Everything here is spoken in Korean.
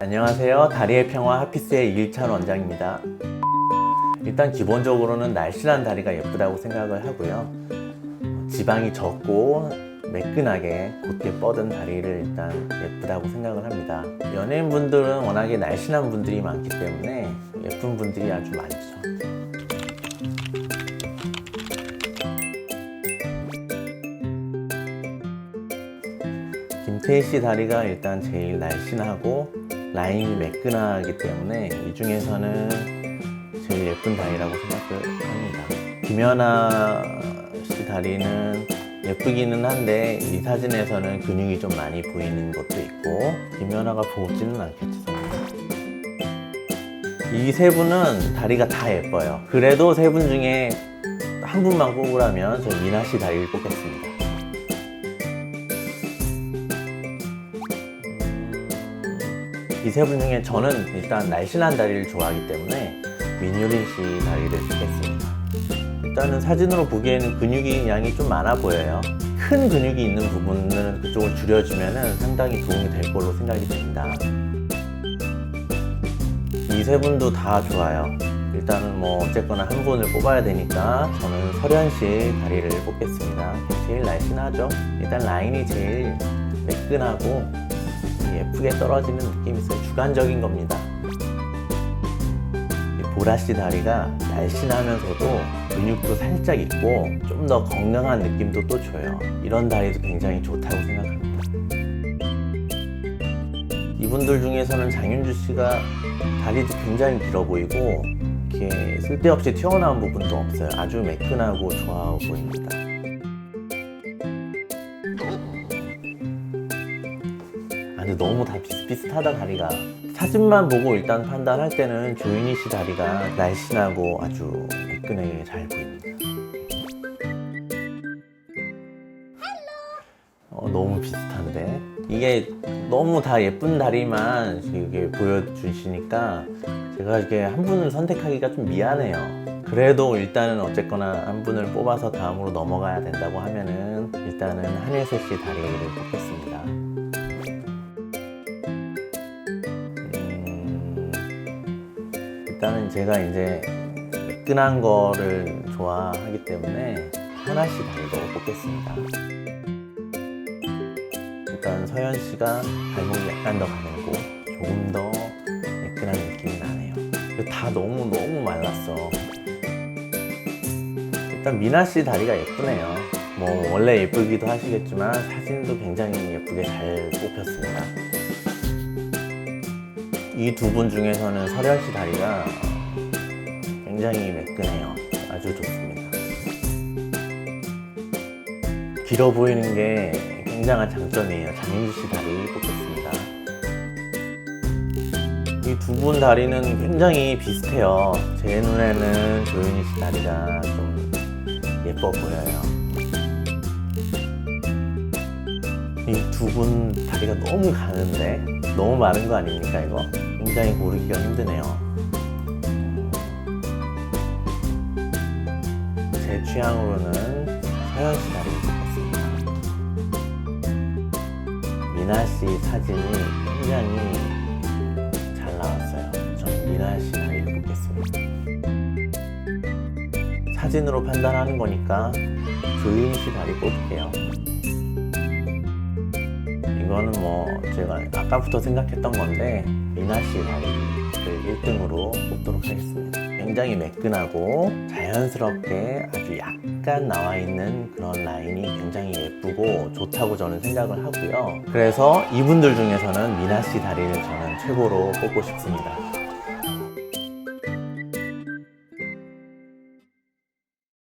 안녕하세요. 다리의 평화 하피스의 이일찬 원장입니다. 일단 기본적으로는 날씬한 다리가 예쁘다고 생각을 하고요. 지방이 적고 매끈하게 곧게 뻗은 다리를 일단 예쁘다고 생각을 합니다. 연예인분들은 워낙에 날씬한 분들이 많기 때문에 예쁜 분들이 아주 많죠. 김태희 씨 다리가 일단 제일 날씬하고 라인이 매끈하기 때문에 이 중에서는 제일 예쁜 다리라고 생각을 합니다. 김연아 씨 다리는 예쁘기는 한데 이 사진에서는 근육이 좀 많이 보이는 것도 있고 김연아가 보지는 않겠지 이 세 분은 다리가 다 예뻐요. 그래도 세 분 중에 한 분만 뽑으라면 저 미나 씨 다리를 뽑겠습니다. 이 세 분 중에 저는 일단 날씬한 다리를 좋아하기 때문에 민유린 씨 다리를 뽑겠습니다. 일단은 사진으로 보기에는 근육이 양이 좀 많아 보여요. 큰 근육이 있는 부분은 그쪽을 줄여주면 상당히 도움이 될 걸로 생각이 됩니다. 이 세 분도 다 좋아요. 일단은 뭐 어쨌거나 한 분을 뽑아야 되니까 저는 설현 씨 다리를 뽑겠습니다. 제일 날씬하죠. 일단 라인이 제일 매끈하고 예쁘게 떨어지는 느낌이 있어요. 주관적인 겁니다. 이 보라 씨 다리가 날씬하면서도 근육도 살짝 있고 좀 더 건강한 느낌도 또 줘요. 이런 다리도 굉장히 좋다고 생각합니다. 이분들 중에서는 장윤주 씨가 다리도 굉장히 길어 보이고 이렇게 쓸데없이 튀어나온 부분도 없어요. 아주 매끈하고 좋아 보입니다. 근데 너무 다 비슷비슷하다 다리가 사진만 보고 일단 판단할 때는 조윤희 씨 다리가 날씬하고 아주 매끈하게 잘 보입니다. 어, 너무 비슷한데 이게 너무 다 예쁜 다리만 이게 보여주시니까 제가 이게 한 분을 선택하기가 좀 미안해요. 그래도 일단은 어쨌거나 한 분을 뽑아서 다음으로 넘어가야 된다고 하면은 일단은 한혜세 씨 다리를 뽑겠습니다. 일단은 제가 이제 매끈한 거를 좋아하기 때문에 하나씩 다리도 뽑겠습니다. 일단 서현 씨가 발목이 약간 더 가늘고 조금 더 매끈한 느낌이 나네요. 다 너무 너무 말랐어. 일단 미나 씨 다리가 예쁘네요. 뭐 원래 예쁘기도 하시겠지만 사진도 굉장히 예쁘게 잘 뽑혔습니다. 이 두 분 중에서는 설현 씨 다리가 굉장히 매끈해요. 아주 좋습니다. 길어 보이는 게 굉장한 장점이에요. 장윤주 씨 다리 뽑겠습니다. 이 두 분 다리는 굉장히 비슷해요. 제 눈에는 조윤희 씨 다리가 좀 예뻐 보여요. 이두분 다리가 너무 가는데 너무 마른 거 아닙니까 이거? 굉장히 고르기가 힘드네요. 제 취향으로는 서현 씨 다리 뽑겠습니다. 미나 씨 사진이 굉장히 잘 나왔어요. 전 미나 씨 다리를 뽑겠습니다. 사진으로 판단하는 거니까 조윤 씨 다리 뽑을게요. 이거는 뭐 제가 아까부터 생각했던 건데 미나 씨 다리를 1등으로 뽑도록 하겠습니다. 굉장히 매끈하고 자연스럽게 아주 약간 나와 있는 그런 라인이 굉장히 예쁘고 좋다고 저는 생각을 하고요. 그래서 이분들 중에서는 미나 씨 다리를 저는 최고로 뽑고 싶습니다.